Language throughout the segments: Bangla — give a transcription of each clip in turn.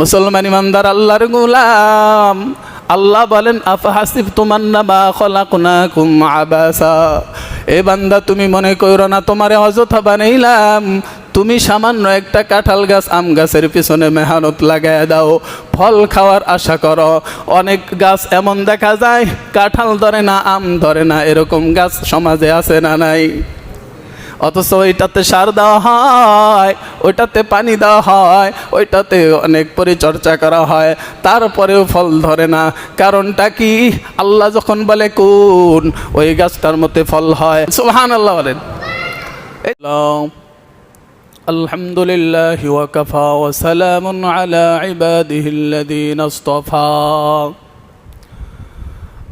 মুসলমান ইমানদার আল্লাহর গুলাম। আল্লাহ বলেন আফহাসিব তুমান্নামা খলাকুনাকুম আবাসা। এ বান্দা, তুমি মনে করো না, তোমারে অযথা বানাইলাম। তুমি সামান্য একটা কাঁঠাল গাছ আম গাছের পিছনে মেহনত লাগায় দাও, ফল খাওয়ার আশা করো। অনেক গাছ এমন দেখা যায়, কাঁঠাল ধরে না, আম ধরে না, এরকম গাছ সমাজে আছে না নাই? অথচ ওইটাতে সার দেওয়া হয়, ওইটাতে পানি দেওয়া হয়, ওইটাতে অনেক পরিচর্যা করা হয়, তারপরেও ফল ধরে না। কারণটা কি? আল্লাহ যখন বলে, কোন? ওই গাছটার মধ্যে ফল হয়। সুহান আল্লাহ বলেন। আলহামদুলিল্লাহ ওয়াকাফা ওয়াসালামুন আলা ইবাদিহিল্লাযীনা ইসতাফা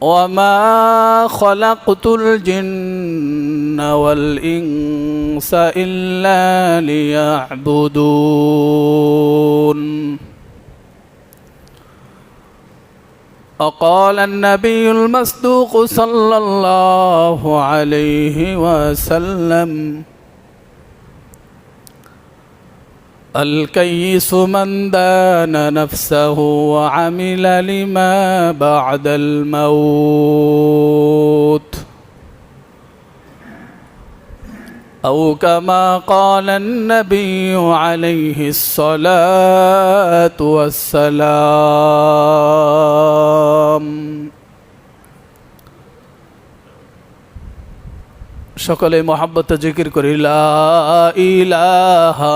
وما خلقت الجن والإنس إلا ليعبدون وقال النبي المصدوق صلى الله عليه وسلم الكيس من دان نفسه وعمل لما بعد الموت أو كما قال النبي عليه الصلاة والسلام সকলে মহাব্বত জিকির করি লা ইলাহা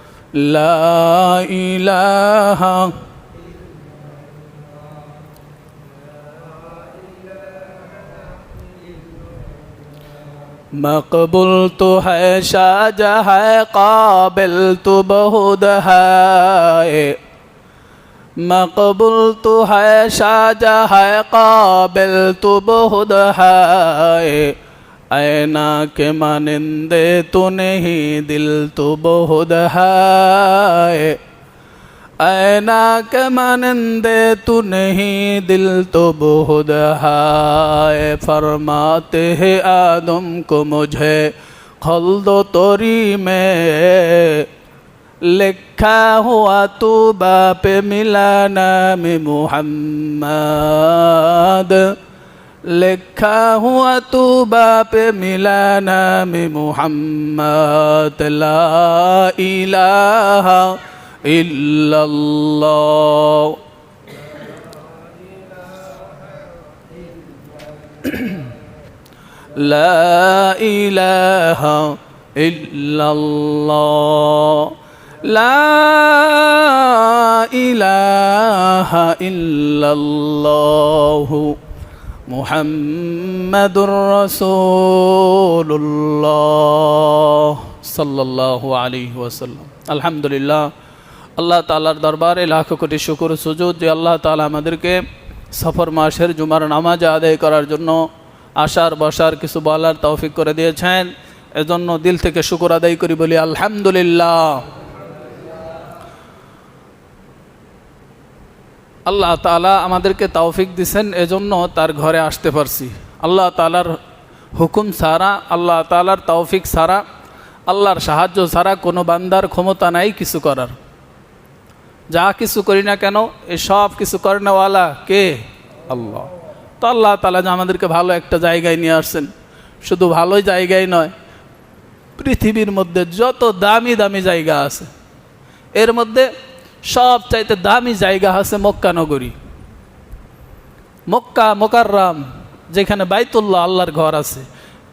لا إله مقبول تو ہے شاہ ہے قابل تو بہت ہے مقبول تو ہے شاہ ہے قابل تو ہے ऐना के मानिंदे तो नहीं दिल तो बहुत है ऐना के मानिंदे तू नहीं दिल तो बहुत है फरमाते हैं आदम को मुझे खल्दो तोरी में लिखा हुआ तू बाप मिला नाम मुहम्मद लिखा हुआ तू बाप मिला नाम मुहम्मद ला इलाहा इल्लल्लाह لا إله إلا الله لا إله إلا الله মুহাম্মাদুর রসুল্লাহ সাল্লাহ আলী ওয়াসাল্লাম। আলহামদুলিল্লাহ, আল্লাহ তালার দরবারে লাখ কোটি শুকুর সুযোগ যে আল্লাহ তালা আমাদেরকে সফর মাসের জুমার নামাজ আদায় করার জন্য আশার বসার কিছু বলার তৌফিক করে দিয়েছেন। এজন্য দিল থেকে শুকুর আদায় করি বলি আলহামদুলিল্লাহ। আল্লাহ তালা আমাদেরকে তাওফিক দিছেন, এজন্য তার ঘরে আসতে পারছি। আল্লাহ তালার হুকুম সারা আল্লাহ তালার তাওফিক সারা আল্লাহর সাহায্য ছাড়া কোনো বান্দার ক্ষমতা নাই কিছু করার। যা কিছু করি না কেন, এ সব কিছু করেনাওয়ালা কে? আল্লাহ। তো আল্লাহ তালা যে আমাদেরকে ভালো একটা জায়গায় নিয়ে আসছেন। শুধু ভালোই জায়গায় নয়, পৃথিবীর মধ্যে যত দামি দামি জায়গা আছে, এর মধ্যে সব চাইতে দামি জায়গা আছে মক্কা নগরী। মক্কা, মোকাররাম, যেখানে বাইতুল্লাহ আল্লাহর ঘর আছে।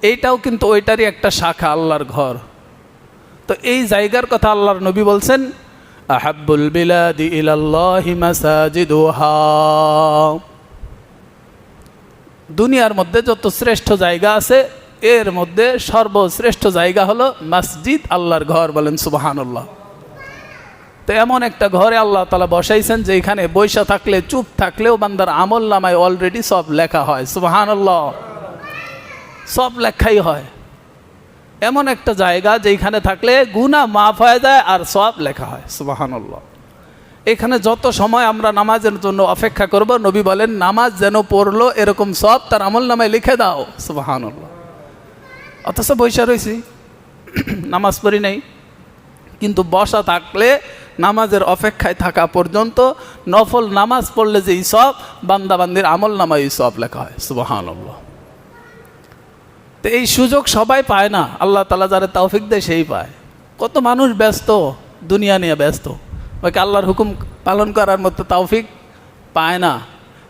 এইটাও কিন্তু ওইটারই একটা শাখা, আল্লাহর ঘর। তো এই জায়গার কথা আল্লাহর নবী বলছেন, আহাব্বুল বিলাদি দুনিয়ার মধ্যে যত শ্রেষ্ঠ জায়গা আছে, এর মধ্যে সর্বশ্রেষ্ঠ জায়গা হলো মসজিদ আল্লাহর ঘর বলেন সুবাহানুল্লাহ। তো এমন একটা ঘরে আল্লাহ তালা বসাইছেন যে এখানে বৈশা থাকলে, চুপ থাকলেও বান্দার আমল নামায় অলরেডি সব লেখা হয়। সুবাহানুল্লাহ। সব লেখাই হয়। এমন একটা জায়গা যেখানে থাকলে গুণা মাফ হয়ে যায় আর সব লেখা হয়। সুবাহানুল্লাহ। এখানে যত সময় আমরা নামাজের জন্য অপেক্ষা করব, নবী বলেন, নামাজ যেন পড়ল, এরকম সব তার আমল নামায় লিখে দাও। সুবাহানুল্লাহ। অথচ বৈশা রয়েছি নামাজ পড়ি নাই। কিন্তু বসা থাকলে নামাজের অপেক্ষায় থাকা পর্যন্ত নফল নামাজ পড়লে যে সব, বান্দাবান্দির আমল নামায় সব লেখা হয়। সুবাহানুল্লাহ। তো এই সুযোগ সবাই পায় না। আল্লাহ তালা যারা তৌফিক দেয় সেই পায়। কত মানুষ ব্যস্ত, দুনিয়া নিয়ে ব্যস্ত। ওকে আল্লাহর হুকুম পালন করার মতো তৌফিক পায় না।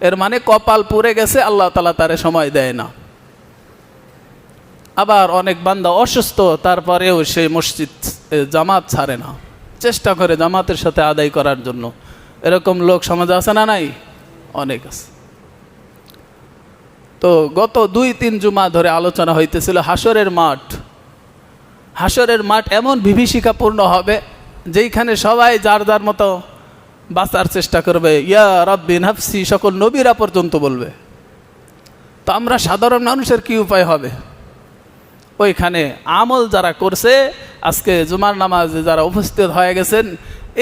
এর মানে কপাল পুড়ে গেছে, আল্লাহ তালা তারে সময় দেয় না। আবার অনেক বান্দা অসুস্থ, তারপরেও সে মসজিদ জামাত ছাড়ে না। চেষ্টা করে জামাতের সাথে আদায় করার জন্য। এরকম লোক সমাজে আছে না নাই? অনেক আছে। তো গত দুই, তিন জুমা ধরে আলোচনা হইতেছিল হাসরের মাঠ। হাসরের মাঠ এমন বিভীষিকাপূর্ণ হবে, যেইখানে সবাই যার যার মতো বাঁচার চেষ্টা করবে। ইয়া রব্বিন হাফসি সকল নবীরা পর্যন্ত বলবে। তো আমরা সাধারণ মানুষের কি উপায় হবে? ওইখানে আমল যারা করছে, আজকে জুমার নামাজে যারা উপস্থিত হয়ে গেছেন,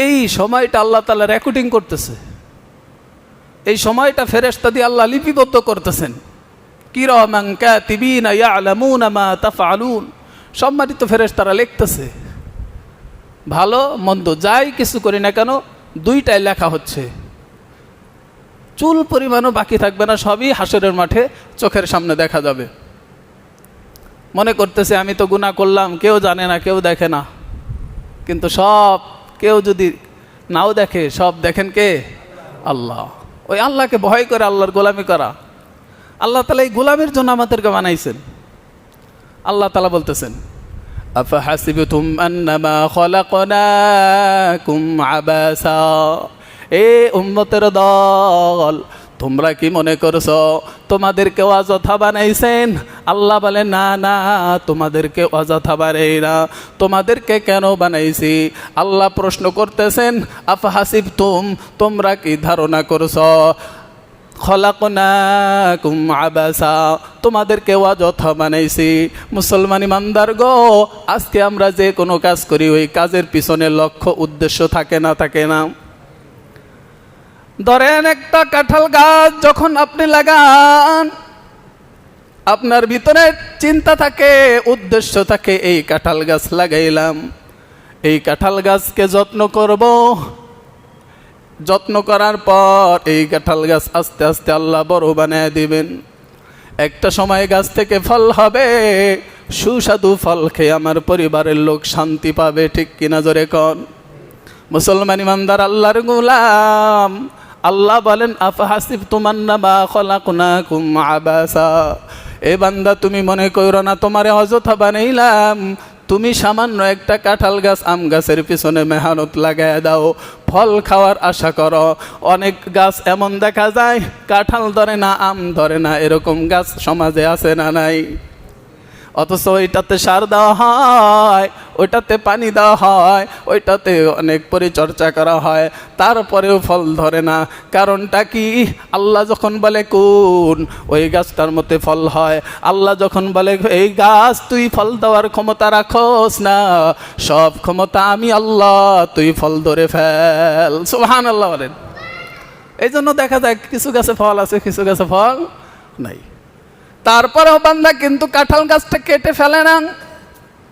এই সময়টা আল্লাহ তালা রেকর্ডিং করতেছে। এই সময়টা ফেরেস্তা দিয়ে আল্লাহ লিপিবদ্ধ করতেছেন। কিরমাং কাতিবিনা ইয়ালামুনা মা তাফআলুন। সম্মানিত ফেরেশতারা লিখতেছে, ভালো, মন্দ যাই কিছু করি না কেন, দুইটাই লেখা হচ্ছে। চুল পরিমাণও বাকি থাকবে না, সবই হাসরের মাঠে চোখের সামনে দেখা যাবে। মনে করতেছে আমি তো গুনাহ করলাম কেউ জানে না কেউ দেখে না কিন্তু সব কেউ যদি নাও দেখে সব দেখেন কে আল্লাহ ওই আল্লাহকে ভয় করে আল্লাহর গোলামি করা আল্লাহ তালা এই গোলামের জন্য আমাদেরকে বানাইছেন আল্লাহ তালা বলতেছেন أفحسبتم أنما خلقناكم عباسا এ উম্মতের দল তোমরা কি মনে করছ? তোমাদেরকে অযথা বানাইছেন? আল্লাহ বলে, না না, তোমাদেরকে অযথা বানাই না। তোমাদেরকে কেন বানাইছি? আল্লাহ প্রশ্ন করতেছেন আফহাসিব তুম তোমরা কি ধারণা করছ? তোমাদেরকে অযথা বানাইছি। মুসলমান ইমানদার গো, আজকে আমরা যে কোনো কাজ করি, ওই কাজের পিছনে লক্ষ্য, উদ্দেশ্য থাকে না থাকে না। ধরেন একটা কাঁঠাল গাছ যখন আপনি লাগান, আপনার ভিতরে চিন্তা থাকে, উদ্দেশ্য থাকে, এই কাঁঠাল গাছ লাগাইলাম, এই কাঁঠাল গাছকে যত্ন করব। যত্ন করার পর এই কাঁঠাল গাছ আস্তে আস্তে আল্লাহ বড় বানিয়ে দিবেন। একটা সময় গাছ থেকে ফল হবে, সুস্বাদু ফল খেয়ে আমার পরিবারের লোক শান্তি পাবে, ঠিক কিনা জোরে কন? মুসলমান ইমানদার, আল্লাহর গুলাম। আল্লাহ বলেন আফহাসিব তুমান্না বা খলাকুনাকুম আবাসা। এ বান্দা, তুমি মনে করো না, তোমারে অযথা বানাইলাম। তুমি সামান্য একটা কাঁঠাল গাছ, আম গাছের পিছনে মেহনত লাগায় দাও, ফল খাওয়ার আশা করো। অনেক গাছ এমন দেখা যায়, কাঁঠাল ধরে না, আম ধরে না, এরকম গাছ সমাজে আছে না নাই? অথচ ওইটাতে সার দেওয়া হয়, ওইটাতে পানি দেওয়া হয়, ওইটাতে অনেক পরিচর্যা করা হয়, তারপরেও ফল ধরে না। কারণটা কি? আল্লাহ যখন বলে, কোন? ওই গাছটার মধ্যে ফল হয়। আল্লাহ যখন বলে, এই গাছ, তুই ফল দেওয়ার ক্ষমতা রাখোস না। সব ক্ষমতা আমি আল্লাহ, তুই ফল ধরে ফেল। সুহান আল্লাহ বলেন। এই জন্য দেখা যায়, কিছু গাছে ফল আছে, কিছু গাছে ফল নাই। তারপরেও বান্দা কিন্তু কাঁঠাল গাছটা কেটে ফেলে না।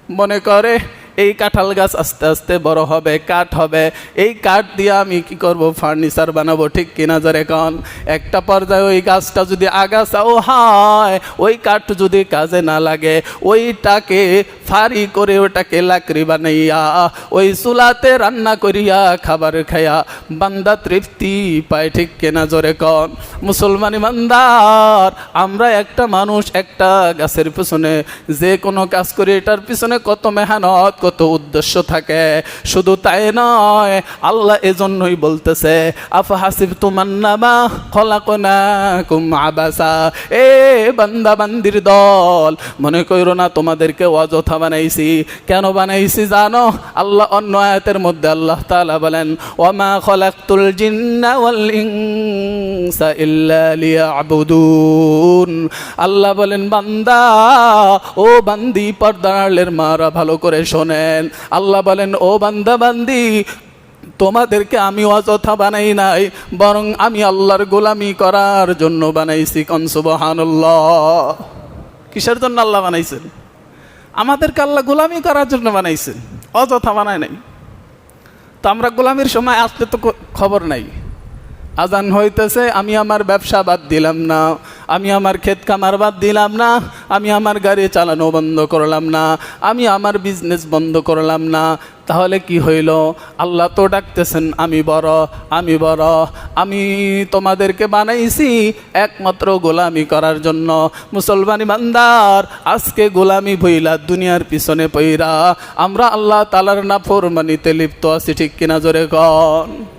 মনে করে এই কাঁঠাল গাছ আস্তে আস্তে বড় হবে, কাঠ হবে। এই কাঠ দিয়ে আমি কি করব? ফার্নিচার বানাবো, ঠিক কিনা যারে কন? একটা পর্যায়ে ওই গাছটা যদি আগাছাও হয়! ওই কাঠ যদি কাজে না লাগে, ওইটাকে ফারি করে ওটাকে লাকড়ি বানাইয়া, ওই চুলাতে রান্না করিয়া, খাবার খাইয়া, বান্দা তৃপ্তি পায়, ঠিক কেনা জোরে কন? মুসলমানি বান্দার, আমরা একটা মানুষ একটা গাছের পিছনে, যে কোনো কাজ করি, এটার পিছনে কত মেহনত কত উদ্দেশ্য থাকে। শুধু তাই নয়, আল্লাহ এজন্যই বলতেছে আফা হাসিব খলাকনা কুম আবাসা। এ বান্দা বান্দির দল, মনে কইরো না তোমাদেরকে অযথা বানাইছি। কেন বানাইছি জানো? আল্লাহ অন্য আয়াতের মধ্যে আল্লাহ তাআলা বলেন, ওমা খলাকতুল জিন্না আল্লাহ বলেন, বান্দা, ও বান্দি পর্দার মারা ভালো করে শোনেন আল্লাহ বলেন, ও বান্দা বান্দি, তোমাদেরকে আমি অযথা বানাই নাই, বরং আমি আল্লাহর গোলামি করার জন্য বানাইছি কনসুবহানুল্লাহ কিসের জন্য আল্লাহ বানাইছেন? আমাদেরকে আল্লাহ গোলামি করার জন্য বানাইছেন, অযথা বানায় নাই। তো আমরা গোলামির সময় আসলে তো খবর নাই। আজান হইতেছে, আমি আমার ব্যবসা বাদ দিলাম না। আমি আমার ক্ষেত কামার বাদ দিলাম না। আমি আমার গাড়ি চালানো বন্ধ করলাম না। আমি আমার বিজনেস বন্ধ করলাম না। তাহলে কি হইল? আল্লাহ তো ডাকতেছেন, আমি বড় আমি বড়। আমি তোমাদেরকে বানাইছি একমাত্র গোলামি করার জন্য। মুসলমানি বান্দার আজকে গোলামি ভইলা দুনিয়ার পিছনে পইরা। আমরা আল্লাহ তালার না ফোরমানিতে লিপ্ত আছি, ঠিক কিনা জোরে কন?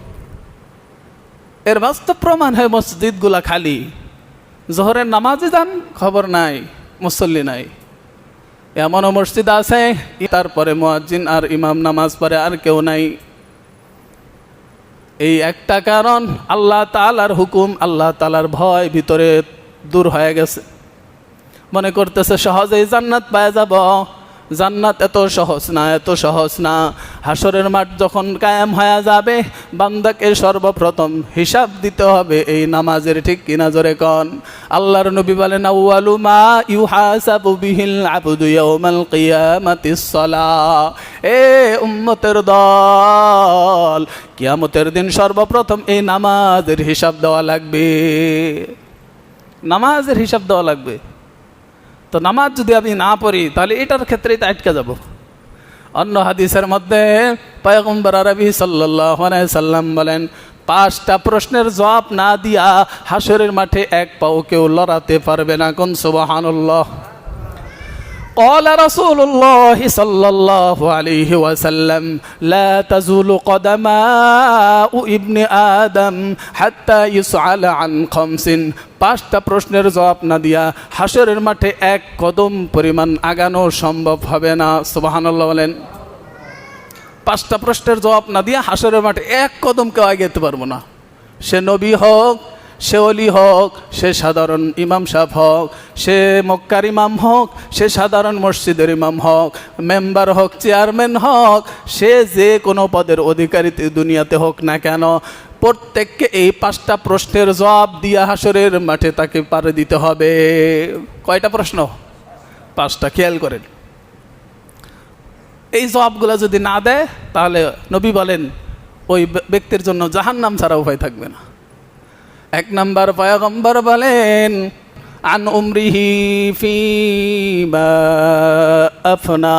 এর বাস্তব প্রমাণ হয় মসজিদগুলা খালি। জোহরের নামাজে যান, খবর নাই, মুসল্লি নাই। এমনও মসজিদ আছে, তারপরে মুয়াজ্জিন আর ইমাম নামাজ পড়ে আর কেউ নাই। এই একটা কারণ, আল্লাহ তালার হুকুম, আল্লাহ তালার ভয় ভিতরে দূর হয়ে গেছে। মনে করতেছে সহজেই জান্নাত পাওয়া যাব। জান্নাত এত সহজ না, এত সহজ না। হাসরের মাঠ যখন কায়েম হয়ে যাবে, বান্দাকে সর্বপ্রথম হিসাব দিতে হবে, এই নামাজের ঠিক কিনা জোরে কন। আল্লাহর নবী বলেন, আউয়ালু মা ইউহাসাবু বিহিল আবদু ইয়াউমাল কিয়ামাতিস সালাহ এ উম্মতের দল, কিয়ামতের দিন সর্বপ্রথম এই নামাজের হিসাব দেওয়া লাগবে। নামাজের হিসাব দেওয়া লাগবে। তো নামাজ যদি আমি না পড়ি, তাহলে এটার ক্ষেত্রেই তো আটকে যাব। অন্য হাদিসের মধ্যে পয়গম্বর আরবি সাল্লাহ সাল্লাম বলেন, পাঁচটা প্রশ্নের জবাব না দিয়া হাসরের মাঠে এক পাও কেউ লড়াতে পারবে না। কোন সুবহানাল্লাহ? قال رسول الله صلى الله عليه وسلم لا تزول قدماء ابن آدم حتى يسأل عن خمس পাঁচটা প্রশ্নের জবাব না দিয়া হাসরের মাঠে এক কদম পরিমাণ আগানো সম্ভব হবে না সুবহানাল্লাহ বলেন পাঁচটা প্রশ্নের জবাব না দিয়া হাসরের মাঠে এক কদম কেউ আগে পারবো না সে নবী হোক সে অলি হোক, সে সাধারণ ইমাম সাহেব হোক, সে মক্কার ইমাম হোক, সে সাধারণ মসজিদের ইমাম হোক, মেম্বার হোক, চেয়ারম্যান হোক, সে যে কোনো পদের অধিকারী দুনিয়াতে হোক না কেন, প্রত্যেককে এই পাঁচটা প্রশ্নের জবাব দিয়া হাসরের মাঠে তাকে পারে দিতে হবে। কয়টা প্রশ্ন? পাঁচটা, খেয়াল করেন। এই জবাবগুলো যদি না দেয়, তাহলে নবী বলেন, ওই ব্যক্তির জন্য জাহান্নাম ছাড়া উপায় থাকবে না। এক নাম্বার পয়গম্বর বলেন, আন উমরিহি ফি আফনা।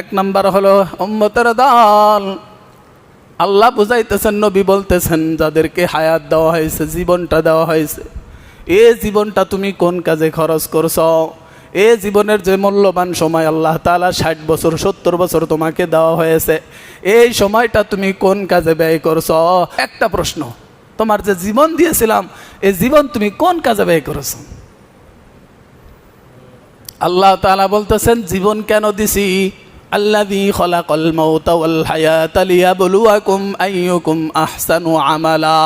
এক নাম্বার হলো উম্মতের দল। আল্লাহ বুঝাইতেছেন, নবী বলতেছেন, যাদেরকে হায়াত দেওয়া হয়েছে, জীবনটা দেওয়া হয়েছে, এ জীবনটা তুমি কোন কাজে খরচ করছ? এ জীবনের যে মূল্যবান সময় আল্লাহ তালা ষাট বছর, সত্তর বছর তোমাকে দেওয়া হয়েছে, এই সময়টা তুমি কোন কাজে ব্যয় করছ? একটা প্রশ্ন তোমার যে জীবন দিয়েছিলাম, এই জীবন তুমি কোন কাজে ব্যয় করেছ? আল্লাহ তালা বলতেছেন, জীবন কেন দিছি? আল্লাহ আমালা।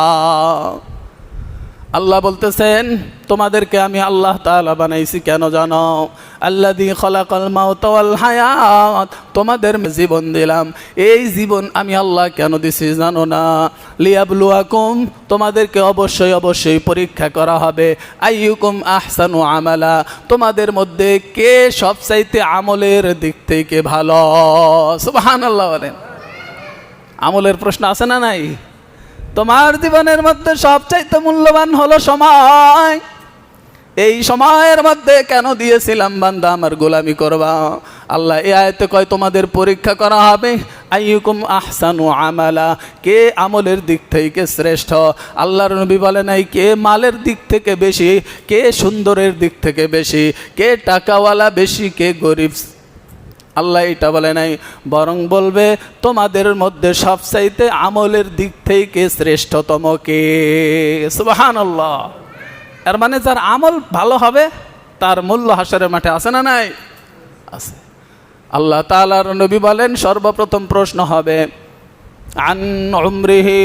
আল্লাহ বলতেছেন, তোমাদেরকে আমি আল্লাহ তাআলা বানাইছি কেন জানো? আল্লাদি খলাকাল মাউত ওয়াল হায়াত। তোমাদের জীবন দিলাম। এই জীবন আমি আল্লাহ কেন দিছি জানো না? লিয়াবলুয়াকুম, তোমাদেরকে অবশ্যই অবশ্যই পরীক্ষা করা হবে। আইয়ুকুম আহসানু আমালা, তোমাদের মধ্যে কে সবচাইতে আমলের দিক থেকে ভালো? সুবহানাল্লাহ বলেন। আমলের প্রশ্ন আছে না নাই? তোমার জীবনের মধ্যে সবচাইতে মূল্যবান হলো সময়। এই সময়ের মধ্যে কেন দিয়েছিলাম বান্দা আমার গোলামি করবা? আল্লাহ এ আয়তে কয়, তোমাদের পরীক্ষা করা হবে। আইয়ুকুম আহসানু আমালা। কে আমলের দিক থেকে শ্রেষ্ঠ? আল্লাহর নবী বলে নাই কে মালের দিক থেকে বেশি, কে সুন্দরের দিক থেকে বেশি, কে টাকাওয়ালা বেশি, কে গরিব আল্লাহ এটা বলে নাই, বরং বলবে, তোমাদের মধ্যে সবচাইতে আমলের দিক থেকে শ্রেষ্ঠতম কে? সুবাহান আল্লাহ এর মানে যার আমল ভালো হবে, তার মূল্য হাসরের মাঠে আছে না নাই? আছে। আল্লাহ তালার নবী বলেন, সর্বপ্রথম প্রশ্ন হবে, আন উমরিহি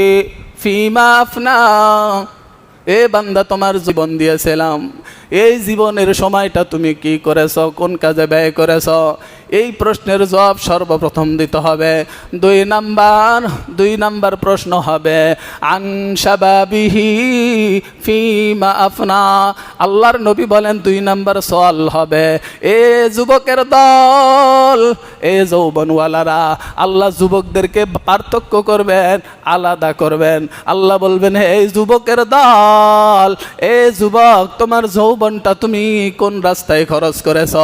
ফিমা আফনা? এ বান্দা, তোমার জীবন দিয়েছিলাম। এই জীবনের সময়টা তুমি কি করেছ? কোন কাজে ব্যয় করেছ? এই প্রশ্নের জবাব সর্বপ্রথম দিতে হবে। দুই নাম্বার দুই নাম্বার প্রশ্ন হবে আনসাবাবিহি ফিমা আফনা। আল্লাহর নবী বলেন, দুই নাম্বার সওয়াল হবে, এ যুবকের দল, এ যৌবনওয়ালারা, আল্লাহ যুবকদেরকে পার্থক্য করবেন, আলাদা করবেন। আল্লাহ বলবেন, হে যুবকের দল, এ যুবক তোমার যৌবনটা তুমি কোন রাস্তায় খরচ করেছ?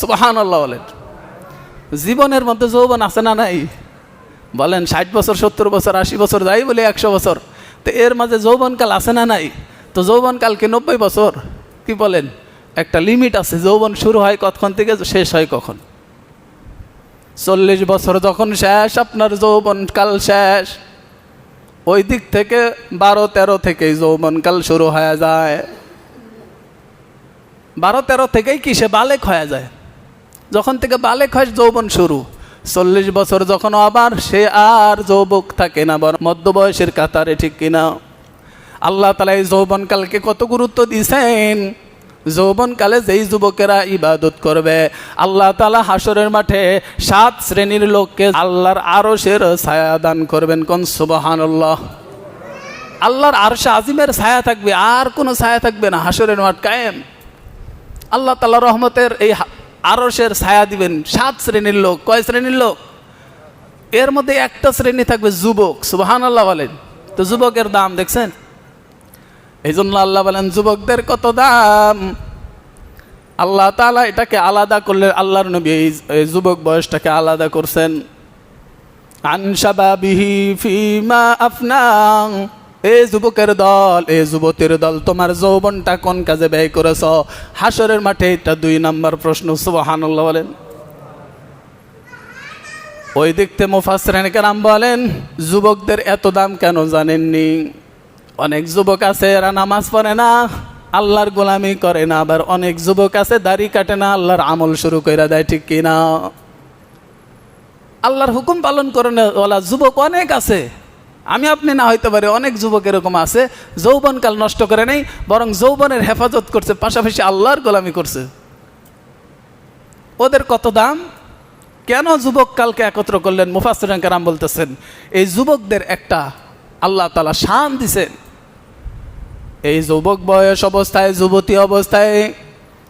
সুবাহান আল্লাহ বলেন। জীবনের মধ্যে যৌবন আছে না নাই? বলেন, ষাট বছর, সত্তর বছর, আশি বছর, যাই বলে একশো বছর। তো এর মাঝে যৌবনকাল আছে না নাই? তো যৌবনকাল কি নব্বই বছর? কি বলেন? একটা লিমিট আছে, যৌবন শুরু হয় কতক্ষণ থেকে, শেষ হয় কখন? চল্লিশ বছর যখন শেষ, আপনার যৌবনকাল শেষ। ওই দিক থেকে বারো তেরো থেকেই যৌবনকাল শুরু হয়ে যায়। বারো তেরো থেকেই কি সে বালেক হয়ে যায়? যখন থেকে বালেক হয়, যৌবন শুরু। চল্লিশ বছর যখন আবার সে আর যৌবক থাকে না, বরং মধ্যবয়সের কাতারে ঠিক কিনা। আল্লাহ তালা এই যৌবনকালকে কত গুরুত্ব দিয়েছেন যৌবনকালে যেই যুবকেরা ইবাদত করবে, আল্লাহ তালা হাসরের মাঠে সাত শ্রেণির লোককে আল্লাহর আরও সের ছায়া দান করবেন। কোন সুবাহান আল্লাহর আরশে আজিমের ছায়া থাকবে, আর কোনো ছায়া থাকবে না। হাসরের মাঠ কায়েম। আল্লাহ তালা রহমতের এই আরশের ছায়া দিবেন। সাত শ্রেণির লোক। কয় শ্রেণির লোক? এর মধ্যে একটা শ্রেণি থাকবে যুবক। সুবাহান আল্লাহ বলেন। তো যুবকের দাম দেখছেন? এই জন্য আল্লাহ বলেন, যুবকদের কত দাম? আল্লাহ তালা এটাকে আলাদা করলে আল্লাহর নবী এই এই যুবক বয়সটাকে আলাদা করছেন। আনসাবাবিহি ফিমা আফনা। এ যুবকের দল, এ যুবতীর দল, তোমার যৌবনটা কোন কাজে ব্যয় করেছ? হাসরের মাঠে এটা দুই নাম্বার প্রশ্ন, সুবহানাল্লাহ বলেন। ওই দিকতে মুফাসরেন কেরাম বলেন, যুবকদের এত দাম কেন জানেননি? অনেক যুবক আছে, এরা নামাজ পড়ে না, আল্লাহর গোলামি করে না, আবার অনেক যুবক আছে, দাড়ি কাটে না, আল্লাহর আমল শুরু করে দেয়, ঠিক কিনা? আল্লাহর হুকুম পালন করে না ওলা যুবক অনেক আছে আমি আপনি না হইতে পারি অনেক যুবক এরকম আছে, যৌবনকাল নষ্ট করে নেই, বরং যৌবনের হেফাজত করছে, পাশাপাশি আল্লাহর গোলামি করছে। ওদের কত দাম? কেন যুবক কালকে একত্র করলেন? মুফাসির কারাম বলতেছেন, এই যুবকদের একটা আল্লাহ তালা শান দিছেন। এই যুবক বয়স অবস্থায়, যুবতী অবস্থায়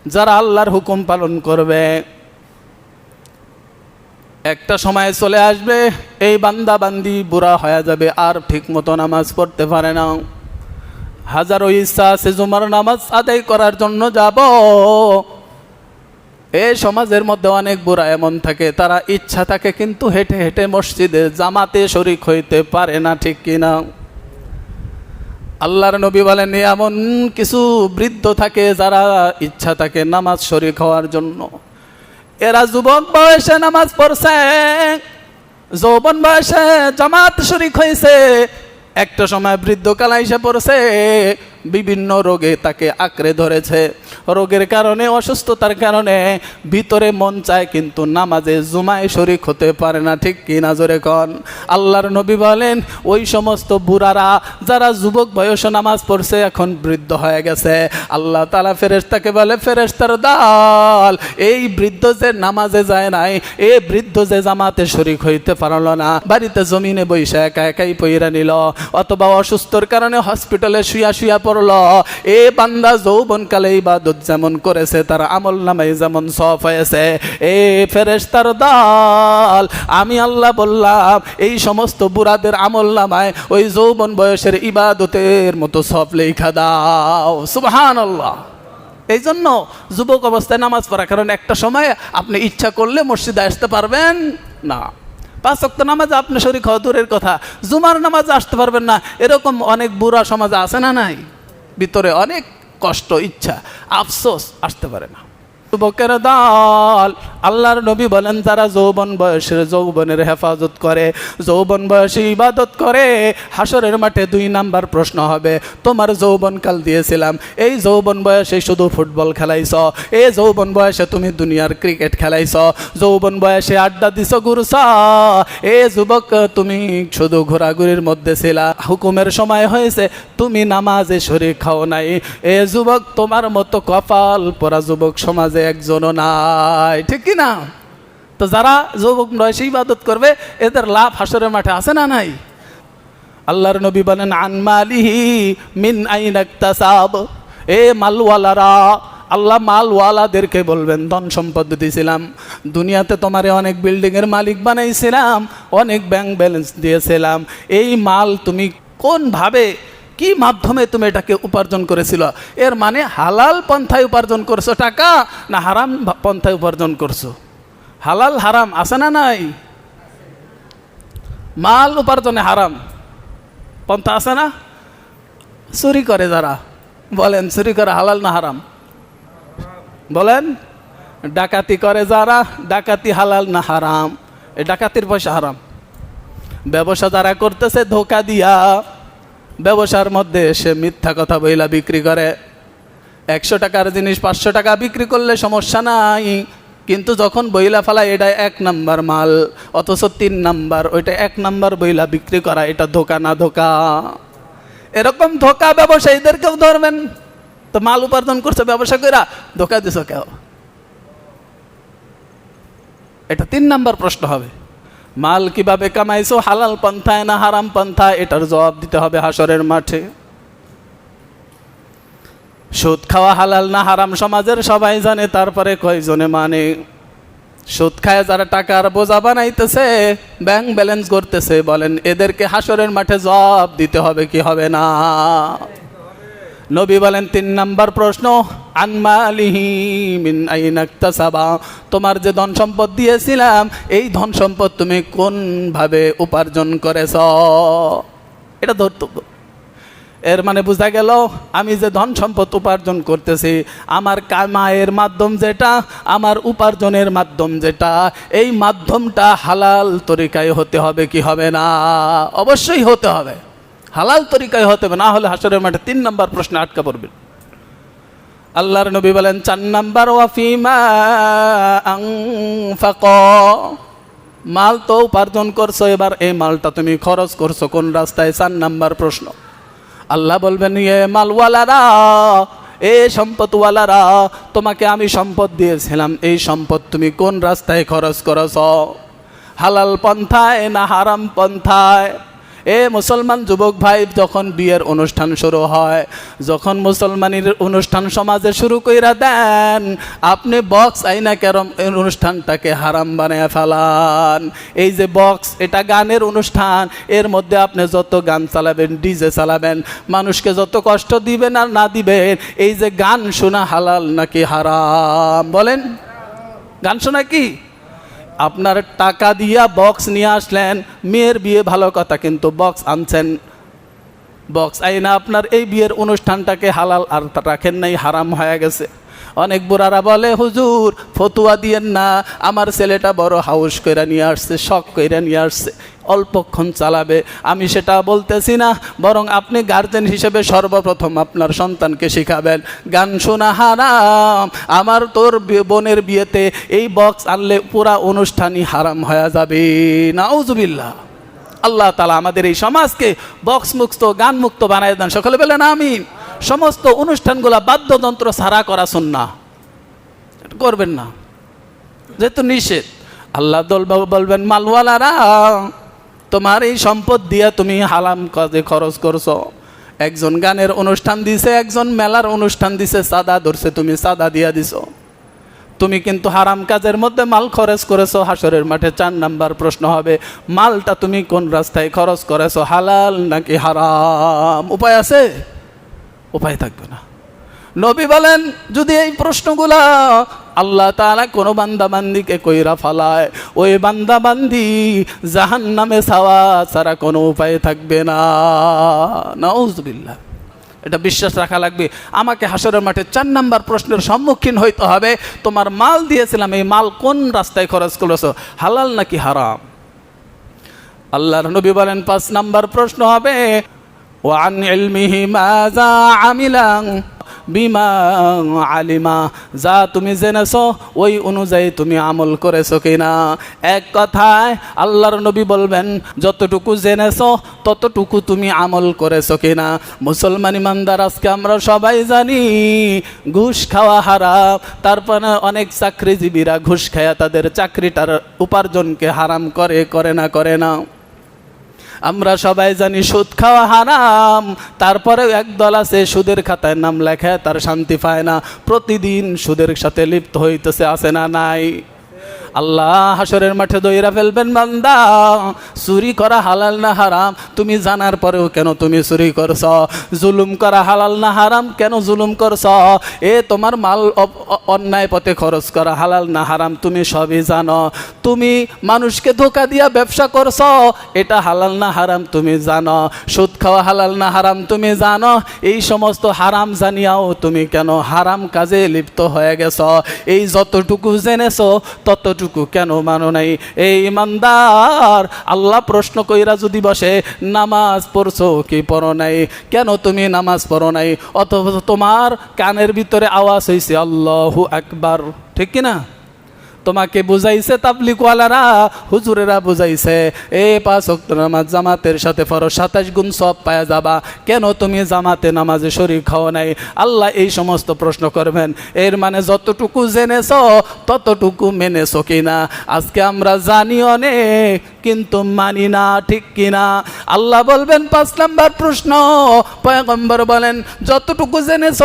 যারা আল্লাহর হুকুম পালন করবে একটা সময় চলে আসবে, এই বান্দা বান্দি বুড়া হয়ে যাবে, আর ঠিক মতো নামাজ পড়তে পারে না। হাজারো ইচ্ছা আছে, জুমার নামাজ আদায় করার জন্য যাব। এই সমাজের মধ্যে অনেক বুড়া এমন থাকে, তারা ইচ্ছা থাকে কিন্তু হেঁটে হেঁটে মসজিদে জামাতে শরিক হইতে পারে না, ঠিক কিনা? আল্লাহর নবী বলেন, এমন কিছু বৃদ্ধ থাকে যারা ইচ্ছা থাকে নামাজ শরিক হওয়ার জন্য। এরা যুবক বয়সে নামাজ পড়ছে, যৌবন বয়সে জামাত শরিক হয়েছে, একটা সময় বৃদ্ধ এসে পড়ছে বিভিন্ন রোগে তাকে আঁকড়ে ধরেছে। রোগের কারণে, অসুস্থতার কারণে ভিতরে মন চায়, কিন্তু নামাজে জুমায় শরিক হতে পারে না। ঠিক কি না জোরে কন? আল্লাহর নবী বলেন, ওই সমস্ত বুড়ারা যারা যুবক বয়সে নামাজ পড়ছে, এখন বৃদ্ধ হয়ে গেছে। আল্লাহ তালা ফেরেশতাকে বলে, ফেরেশতার দাল, এই বৃদ্ধ যে নামাজে যায় নাই, এ বৃদ্ধ যে জামাতে শরিক হইতে পারল না, বাড়িতে জমিনে বৈশা একা একাই পইরা নিল, অথবা অসুস্থর কারণে হসপিটালে শুয়া শুয়া পড়ল এ বান্দা যৌবনকালে ইবাদত যেমন করেছে, তার আমল নামাই যেমন সফ হয়েছে। এ ফেরেশতার দল, আমি আল্লাহ বললাম, এই সমস্ত বুড়াদের আমল নামায় ওই যৌবন বয়সের ইবাদতের মতো সব লেখা দাও। সুবহান আল্লাহ এই জন্য যুবক অবস্থায় নামাজ পড়া কারণ একটা সময় আপনি ইচ্ছা করলে মসজিদে আসতে পারবেন না। পাঁচ ওয়াক্ত নামাজ আপনি শরীর খাওয়া দূরের কথা। জুমার নামাজ আসতে পারবেন না। এরকম অনেক বুড়া সমাজে আছে না নাই? ভিতরে অনেক কষ্ট ইচ্ছা আফসোস আসতে পারে না। যুবকের দল। আল্লাহর নবী বলেন তারা যৌবন বয়সের যৌবনের হেফাজত করে, যৌবন বয়সে ইবাদত করে, হাসরের মাঠে দুই নাম্বার প্রশ্ন হবে, তোমার যৌবনকাল দিয়েছিলাম, এই যৌবন বয়সে শুধু ফুটবল খেলাইছ, এই যৌবন বয়সে তুমি দুনিয়ার ক্রিকেট খেলাইছ, যৌবন বয়সে আড্ডা দিছ ঘুরছ এ যুবক তুমি শুধু ঘোরাঘুরির মধ্যে ছিলা, হুকুমের সময় হয়েছে, তুমি নামাজে শরীর খাও নাই, এ যুবক তোমার মতো কপাল পরা যুবক সমাজে একজনও নাই। ঠিক কি না তো যারা যুবক বয়সে ইবাদত করবে, এদের লাভ হাসরের মাঠে আছে না নাই? আল্লাহর নবী বলেন আনমালিহি মিন আইনাক্তাসাব এ মালওয়ালারা, আল্লাহ মালওয়ালাদেরকে বলবেন, ধন সম্পদ দিয়েছিলাম দুনিয়াতে তোমারে অনেক বিল্ডিংয়ের মালিক বানাইছিলাম, অনেক ব্যাংক ব্যালেন্স দিয়েছিলাম। এই মাল তুমি কোনভাবে কি মাধ্যমে তুমি এটাকে উপার্জন করেছিল? এর মানে হালাল পন্থায় উপার্জন করছ টাকা না হারাম পন্থায় উপার্জন করছ? হালাল হারাম আছে না নাই? মাল উপার্জনে হারাম। পন্থা আছে না? চুরি করে যারা। বলেন, চুরি করে হালাল না হারাম? বলেন, ডাকাতি করে যারা, ডাকাতি হালাল না হারাম? এই ডাকাতির পয়সা হারাম। ব্যবসা যারা করতেছে ধোকা দিয়া ব্যবসার মধ্যে সে মিথ্যা কথা বইলা বিক্রি করে। একশো টাকার জিনিস, পাঁচশো টাকা বিক্রি করলে সমস্যা নাই। কিন্তু যখন বইলা ফেলা এটা এক নাম্বার মাল, অথচ তিন নাম্বার, ওইটা এক নাম্বার বইলা বিক্রি করা, এটা ধোকা না ধোকা? এরকম ধোকা ব্যবসায়ীদেরকেও ধরবেন। তো মাল উপার্জন করছে, ব্যবসা করা ধোকা দিছ কেউ? এটা তিন নাম্বার প্রশ্ন হবে। মাল কীভাবে কামাইছো? হালাল পন্থায় না হারাম পন্থায়? এটার জবাব দিতে হবে হাসরের মাঠে। সুদ খাওয়া হালাল না হারাম সমাজের সবাই জানে, তারপরে কয়জনে মানে? সুদ খায় যারা টাকার বোঝা বানাইতেছে, ব্যাংক ব্যালেন্স করতেছে বলেন, এদেরকে হাসরের মাঠে জবাব দিতে হবে কি হবে না? নবী বলেন, তিন নাম্বার প্রশ্ন তোমার যে ধন সম্পদ দিয়েছিলাম, এই ধন সম্পদ তুমি কোনভাবে উপার্জন করেছ? এটা ধর্তব্য। এর মানে বোঝা গেল, আমি যে ধন সম্পদ উপার্জন করতেছি, আমার কামায়ের মাধ্যম যেটা, আমার উপার্জনের মাধ্যম যেটা, এই মাধ্যমটা হালাল তরিকায় হতে হবে কি হবে না? অবশ্যই হতে হবে। হালাল তরিকায় হতে হবে, না হলে হাসরের মাঠে তিন নম্বর প্রশ্নে আটকা পড়বেন। আল্লাহর নবী বলেন, চার নাম্বার মাল তো উপার্জন করছ, এবার এই মালটা তুমি খরচ করছ, কোন রাস্তায়? চার নাম্বার প্রশ্ন। আল্লাহ বলবেন ইয়ে মালওয়ালারা, এ সম্পদওয়ালারা, তোমাকে আমি সম্পদ দিয়েছিলাম, এই সম্পদ তুমি কোন রাস্তায় খরচ করছ? হালাল পন্থায় না হারাম পন্থায়? এ মুসলমান যুবক ভাই, যখন বিয়ের অনুষ্ঠান শুরু হয়, যখন মুসলমানের অনুষ্ঠান সমাজে শুরু কইরা দেন, আপনি বক্স আইনা এই অনুষ্ঠানটাকে হারাম বানায় ফেলান। এই যে বক্স এটা গানের অনুষ্ঠান, এর মধ্যে আপনি যত গান চালাবেন, ডিজে চালাবেন, মানুষকে যত কষ্ট দিবেন আর না দিবেন, এই যে গান শোনা হালাল নাকি হারাম? বলেন। গান শোনা কি? আপনার টাকা দিয়া বক্স নিয়ে আসলেন। মেয়ের বিয়ে ভালো কথা, কিন্তু বক্স আনছেন। বক্স আইনা আপনার এই বিয়ের অনুষ্ঠানটাকে হালাল আর রাখেন নাই, হারাম হয়ে গেছে। অনেক বুড়ারা বলে, হুজুর, ফতুয়া দিয়েন না, আমার ছেলেটা বড় হাউস কইরা নিয়ে আসছে, শখ কইরা নিয়ে আসছে। অল্পক্ষণ চালাবে। আমি সেটা বলতেছি না, বরং আপনি গার্জেন হিসেবে সর্বপ্রথম আপনার সন্তানকে শিখাবেন। গান শোনা হারাম, আমার তোর বোনের বিয়েতে এই বক্স আনলে পুরা অনুষ্ঠানই হারাম হয়ে যাবে। নাউজুবিল্লাহ। আল্লাহ তালা আমাদের এই সমাজকে বক্স মুক্ত গান মুক্ত বানায় দেন। সকলে বলেন আমি সমস্ত অনুষ্ঠানগুলা বাদ্যযন্ত্র ছাড়া করা না করবেন না। যেহেতু নিষেধ। আল্লাহ দল বাবু বলবেন, মালওয়ালারা তোমার এই সম্পদ দিয়ে তুমি হালাম কাজে খরচ করছ। একজন গানের অনুষ্ঠান দিছে, একজন মেলার অনুষ্ঠান দিছে, সাদা ধরছে, তুমি সাদা দিয়া দিছো। তুমি কিন্তু হারাম কাজের মধ্যে মাল খরচ করেছ হাসরের মাঠে চার নাম্বার প্রশ্ন হবে, মালটা তুমি কোন রাস্তায় খরচ করেছ, হালাল নাকি হারাম? উপায় আছে? উপায় থাকবে না। নবী বলেন, যদি এই প্রশ্নগুলা আল্লাহ তাআলা কোনো বান্দাবান্দিকে কইরা ফালায়, ওই বান্দাবান্দি জাহান নামে ছাওয়া ছাড়া কোনো উপায় থাকবে না। নাউজুবিল্লাহ। এটা বিশ্বাস রাখা লাগবে। আমাকে হাসরের মাঠে চার নাম্বার প্রশ্নের সম্মুখীন হইতে হবে। তোমার মাল দিয়েছিলাম, এই মাল কোন রাস্তায় খরচ করেছ? হালাল নাকি হারাম? আল্লাহর নবী বলেন, পাঁচ নাম্বার প্রশ্ন হবে ওয়ান ইলমিহি মাযা আমিলা বিমা আলিমা, যা তুমি জেনেছো, ওই অনুযায়ী তুমি আমল করেছ কিনা? এক কথায়, আল্লাহর নবী বলবেন, যতটুকু জেনেছো, ততটুকু তুমি আমল করেছ কিনা? মুসলমান ইমানদার, আজকে আমরা সবাই জানি, ঘুষ খাওয়া হারাম, তারপরে অনেক চাকরিজীবীরা ঘুষ খায়া তাদের চাকরিটার উপার্জনকে হারাম করে করে না করে না। আমরা সবাই জানি সুদ খাওয়া হারাম। তারপরেও একদল আছে, সুদের খাতায় নাম লেখে, তার শান্তি পায় না। প্রতিদিন সুদের সাথে লিপ্ত হইতেছে আসে না নাই? আল্লাহ হাসরের মাঠে দইরা ফেলবেন বান্দা। চুরি করা হালাল না হারাম? তুমি জানার পরেও কেন তুমি চুরি করছ? জুলুম করা হালাল না হারাম? কেন জুলুম করছ? এ তোমার মাল অন্যায় পথে খরচ করা হালাল না হারাম? তুমি সবই জানো। তুমি মানুষকে ধোকা দিয়া ব্যবসা করছ, এটা হালাল না হারাম তুমি জানো। সুদ খাওয়া হালাল না হারাম তুমি জানো। এই সমস্ত হারাম জানিয়াও তুমি কেন হারাম কাজে লিপ্ত হয়ে গেছ? এই যতটুকু জেনেছো, ততটুকু কেন মানো নাই? এই ইমানদার, আল্লাহ প্রশ্ন কইরা যদি বসে, নামাজ পড়ছো কি পড়ো নাই? কেন তুমি নামাজ পড়ো নাই? অথবা তোমার কানের ভিতরে আওয়াজ হয়েছে আল্লাহ একবার ঠিক কিনা? তোমাকে বুঝাইছে তাবলিকওয়ালারা হুজুরেরা বুঝাইছে, এ পাঁচ ওয়াক্ত নামাজ জামাতের সাথে ফরো সাতাশ গুণ সব পায়া যাবা। কেন তুমি জামাতে নামাজে শরীর খাও নাই? আল্লাহ এই সমস্ত প্রশ্ন করবেন। এর মানে যতটুকু জেনেছ, ততটুকু মেনেছো কিনা? আজকে আমরা জানি অনেক, কিন্তু মানি না, ঠিক কিনা? আল্লাহ বলবেন, পাঁচ নাম্বার প্রশ্ন। পয়গম্বর বলেন, যতটুকু জেনেছ,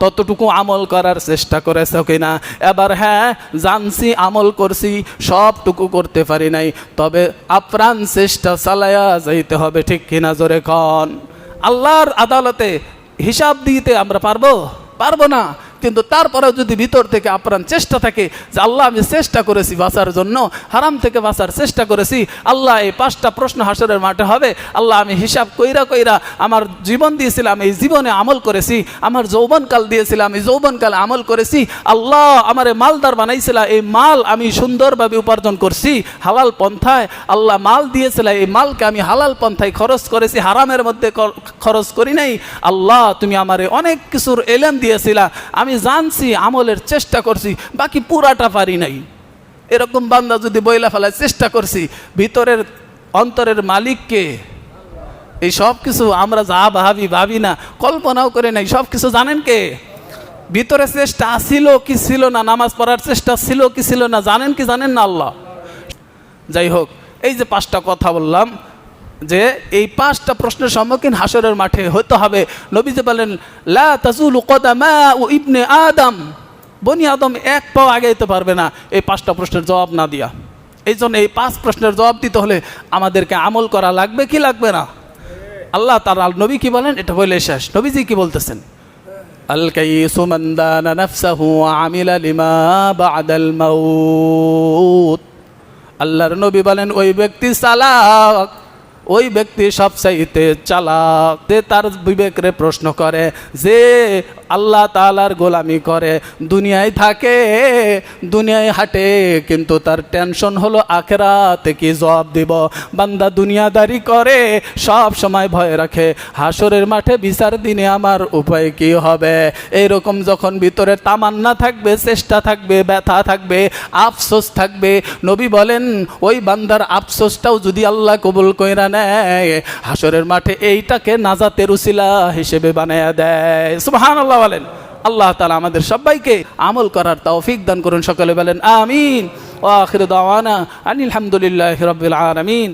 ততটুকু আমল করার চেষ্টা করেছ কিনা? এবার হ্যাঁ জানছি আমল করছি, সবটুকু করতে পারি নাই। তবে আপ্রাণ চেষ্টা চালায়া যাইতে হবে, ঠিক কিনা জোরে কন? আল্লাহর আদালতে হিসাব দিতে আমরা পারব? পারব না। কিন্তু তারপরেও যদি ভিতর থেকে আপ্রাণ চেষ্টা থাকে যে আল্লাহ আমি চেষ্টা করেছি বাঁচার জন্য, হারাম থেকে বাঁচার চেষ্টা করেছি, আল্লাহ এই পাঁচটা প্রশ্ন হাসরের মাঠে হবে, আল্লাহ আমি হিসাব কইরা কইরা আমার জীবন দিয়েছিলাম, এই জীবনে আমল করেছি, আমার যৌবনকাল দিয়েছিলাম, এই যৌবনকালে আমল করেছি, আল্লাহ আমার মালদার বানাইছিল, এই মাল আমি সুন্দরভাবে উপার্জন করছি, হালাল পন্থায়, আল্লাহ মাল দিয়েছিল, এই মালকে আমি হালাল পন্থায় খরচ করেছি, হারামের মধ্যে খরচ করি নাই, আল্লাহ তুমি আমারে অনেক কিছুর এলেম দিয়েছিলা, আমি জানছি, আমলের চেষ্টা করছি, বাকি পুরাটা পারি নাই। এরকম বান্দা যদি বইলা ফেলায় চেষ্টা করছি, ভিতরের অন্তরের মালিককে, এই সব কিছু আমরা যা ভাবি ভাবি না, কল্পনাও করে নাই। সব কিছু জানেন কে? ভিতরে চেষ্টা ছিল কি ছিল না, নামাজ পড়ার চেষ্টা ছিল কি ছিল না, জানেন কি জানেন না আল্লাহ? যাই হোক, এই যে পাঁচটা কথা বললাম যে এই পাঁচটা প্রশ্নের সম্মুখীন হাসরের মাঠে হতে হবে। নবীজি বলেন ইবনে আদম। বনি আদম এক পাও আগে যেতে পারবে না এই পাঁচটা প্রশ্নের জবাব না দিয়া। এই জন্য এই পাঁচ প্রশ্নের জবাব দিতে হলে আমাদেরকে আমল করা লাগবে কি লাগবে না? আল্লাহ তার আল নবী কি বলেন? এটা বলে শেষ। নবীজি কি বলতেছেন? আল্লাহর নবী বলেন, ওই ব্যক্তি সালাক ওই ব্যক্তি সবচাইতে চালাক তে তার বিবেকরে প্রশ্ন করে যে আল্লাহ তালার গোলামি করে। দুনিয়ায় থাকে, দুনিয়ায় হাঁটে, কিন্তু তার টেনশন হলো আখেরাতে কি জবাব দিব? বান্দা দুনিয়াদারি করে, সব সময় ভয় রাখে। হাসরের মাঠে বিচার দিনে আমার উপায় কি হবে? এইরকম যখন ভিতরে তামান্না থাকবে, চেষ্টা থাকবে, ব্যথা থাকবে, আফসোস থাকবে, নবী বলেন, ওই বান্দার আফসোসটাও যদি আল্লাহ কবুল কইরা নেয় হাসরের মাঠে এইটাকে নাজাতের উসিলা হিসেবে বানায়া দেয়। সুবহান আল্লাহ বলেন, আল্লাহ তালা আমাদের সবাইকে আমল করার তৌফিক দান করুন, সকলে বলেন, আমিন। ও আখির দাওয়ানা আনিল হামদুলিল্লাহ রবিল আলমিন।